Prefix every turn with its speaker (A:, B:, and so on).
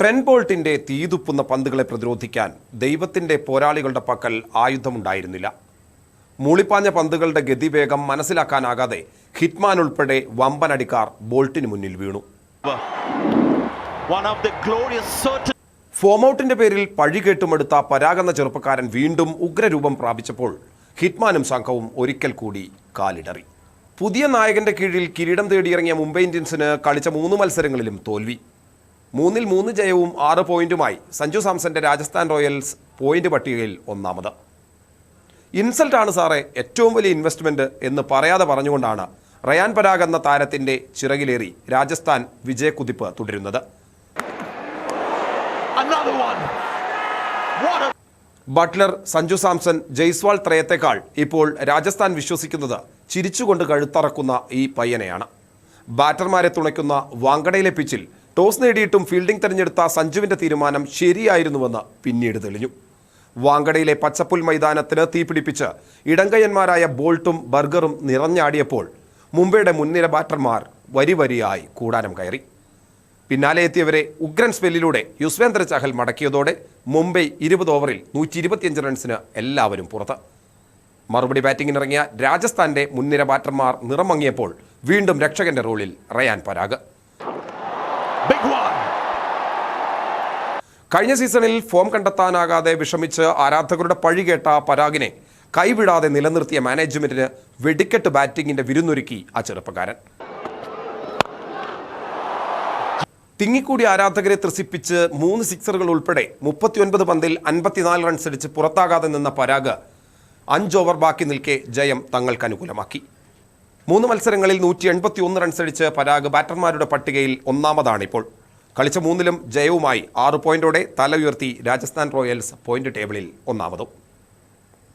A: ട്രെൻ ബോൾട്ടിന്റെ തീതുപ്പുന്ന പന്തുകളെ പ്രതിരോധിക്കാൻ ദൈവത്തിന്റെ പോരാളികളുടെ പക്കൽ ആയുധമുണ്ടായിരുന്നില്ല. മൂളിപ്പാഞ്ഞ പന്തുകളുടെ ഗതിവേഗം മനസ്സിലാക്കാനാകാതെ ഹിറ്റ്മാൻ ഉൾപ്പെടെ വമ്പനടിക്കാർ ബോൾട്ടിന് മുന്നിൽ വീണു. ഫോമൌട്ടിന്റെ പേരിൽ പഴി കേട്ടുമെടുത്ത പരാഗെന്ന ചെറുപ്പക്കാരൻ വീണ്ടും ഉഗ്രരൂപം പ്രാപിച്ചപ്പോൾ ഹിറ്റ്മാനും സംഘവും ഒരിക്കൽ കൂടി കാലിടറി. പുതിയ നായകന്റെ കീഴിൽ കിരീടം തേടിയിറങ്ങിയ മുംബൈ ഇന്ത്യൻസിന് കളിച്ച മൂന്ന് മത്സരങ്ങളിലും തോൽവി. മൂന്നിൽ മൂന്ന് ജയവും ആറ് പോയിന്റുമായി സഞ്ജു സാംസന്റെ രാജസ്ഥാൻ റോയൽസ് പോയിന്റ് പട്ടികയിൽ ഒന്നാമത്. ഇൻസൾട്ടാണ് സാറേ ഏറ്റവും വലിയ ഇൻവെസ്റ്റ്മെന്റ് എന്ന് പറയാതെ പറഞ്ഞുകൊണ്ടാണ് റയാൻ പരാഗ് എന്ന താരത്തിന്റെ ചിറകിലേറി രാജസ്ഥാൻ വിജയക്കുതിപ്പ് തുടരുന്നത്. ബട്ട്ലർ സഞ്ജു സാംസൺ ജയ്സ്വാൾ ത്രയത്തെക്കാൾ ഇപ്പോൾ രാജസ്ഥാൻ വിശ്വസിക്കുന്നത് ചിരിച്ചുകൊണ്ട് കഴുത്തറക്കുന്ന ഈ പയ്യനെയാണ്. ബാറ്റർമാരെ തുണയ്ക്കുന്ന വാങ്കടയിലെ പിച്ചിൽ ടോസ് നേടിയിട്ടും ഫീൽഡിംഗ് തെരഞ്ഞെടുത്ത സഞ്ജുവിന്റെ തീരുമാനം ശരിയായിരുന്നുവെന്ന് പിന്നീട് തെളിഞ്ഞു. വാങ്കടയിലെ പച്ചപ്പുൽ മൈതാനത്തിന് തീപിടിപ്പിച്ച് ഇടങ്കയ്യന്മാരായ ബോൾട്ടും ബർഗറും നിറഞ്ഞാടിയപ്പോൾ മുംബൈയുടെ മുൻനിര ബാറ്റർമാർ വരിവരിയായി കൂടാരം കയറി. പിന്നാലെ എത്തിയവരെ ഉഗ്രൻ സ്പെല്ലിലൂടെ യുസ്വേന്ദ്ര ചഹൽ മടക്കിയതോടെ മുംബൈ ഇരുപത് ഓവറിൽ നൂറ്റി ഇരുപത്തിയഞ്ച് റൺസിന് എല്ലാവരും പുറത്ത്. മറുപടി ബാറ്റിംഗിനിറങ്ങിയ രാജസ്ഥാന്റെ മുൻനിര ബാറ്റർമാർ നിറമങ്ങിയപ്പോൾ വീണ്ടും രക്ഷകന്റെ റോളിൽ റയാൻ പരാഗ്.
B: Big വൺ
A: കഴിഞ്ഞ സീസണിൽ ഫോം കണ്ടെത്താനാകാതെ വിഷമിച്ച് ആരാധകരുടെ പഴി കേട്ട പരാഗിനെ കൈവിടാതെ നിലനിർത്തിയ മാനേജ്മെന്റിന് വെടിക്കെട്ട് ബാറ്റിംഗിന്റെ വിരുന്നൊരുക്കി ആ ചെറുപ്പക്കാരൻ. തിങ്ങിക്കൂടി ആരാധകരെ ത്രസിപ്പിച്ച് മൂന്ന് സിക്സറുകൾ ഉൾപ്പെടെ മുപ്പത്തിയൊൻപത് പന്തിൽ അൻപത്തിനാല് റൺസ് അടിച്ച് പുറത്താകാതെ നിന്ന പരാഗ് അഞ്ച് ഓവർ ബാക്കി നിൽക്കെ ജയം തങ്ങൾക്ക് അനുകൂലമാക്കി. മൂന്ന് മത്സരങ്ങളിൽ നൂറ്റി എൺപത്തി ഒന്ന് റൺസടിച്ച് പരാഗ് ബാറ്റർമാരുടെ പട്ടികയിൽ ഒന്നാമതാണിപ്പോൾ കളിച്ച മൂന്നിലും ജയവുമായി ആറ് പോയിന്റോടെ തല ഉയർത്തി രാജസ്ഥാൻ റോയൽസ് പോയിന്റ് ടേബിളിൽ ഒന്നാമതും.